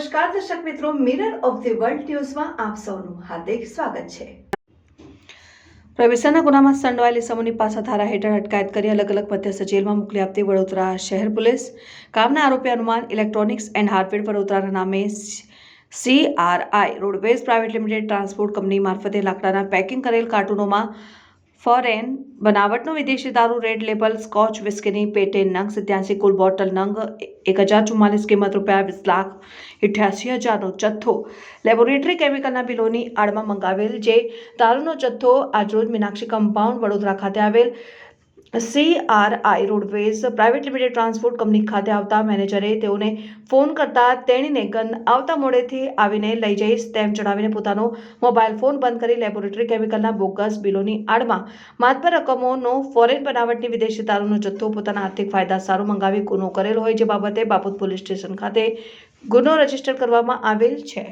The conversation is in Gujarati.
નમસ્કાર, દર્શક મિત્રો મિરર ઓફ ધી વર્લ્ડ ન્યૂઝમાં આપ સૌનું હાર્દિક સ્વાગત છે. પ્રવેશના ગુનામાં સંડવાયેલી સમૂહની પાસા ધારા હેઠળ અટકાયત કરી અલગ અલગ મધ્યસ્થ જેલમાં મોકલી આપતી વડોદરા શહેર પોલીસ. કામના આરોપી અનુમાન ઇલેક્ટ્રોનિક્સ એન્ડ હાર્ડવેર વડોદરાના નામે CRI roadways private limited transport company મારફતે લાકડાના પેકિંગ કરેલ કાર્ટૂનોમાં ફોરેન બનાવટનો વિદેશી દારૂ, રેડ લેબલ, સ્કોચ, વિસ્કીની પેટે નંગ, સિત્યાસી કુલ બોટલ નંગ, એક હજાર ચુમ્માલીસ કિંમત રૂપિયા, વીસ લાખ અઠ્યાસી હજારનો જથ્થો. લેબોરેટરી કેમિકલના બિલોની આડમાં મંગાવેલ જે દારૂનો જથ્થો આજરોજ મીનાક્ષી કમ્પાઉન્ડ વડોદરા ખાતે આવેલ CRI roadways private limited transport company ખાતે આવતા મેનેજરે તેઓને ફોન કરતા તેણીને ગન આવતા મોડેથી આવીને લઈ જઈશ તેમ જણાવીને પોતાનો મોબાઈલ ફોન બંધ કરી લેબોરેટરી કેમિકલના બોગસ બિલોની આડમાં માતબર રકમોનો ફોરેન બનાવટની વિદેશી દારૂનો જથ્થો પોતાના આર્થિક ફાયદા સારું મંગાવી ગુનો કરેલો હોય, જે બાબતે બાપુત પોલીસ સ્ટેશન ખાતે ગુનો રજિસ્ટર કરવામાં આવેલ છે.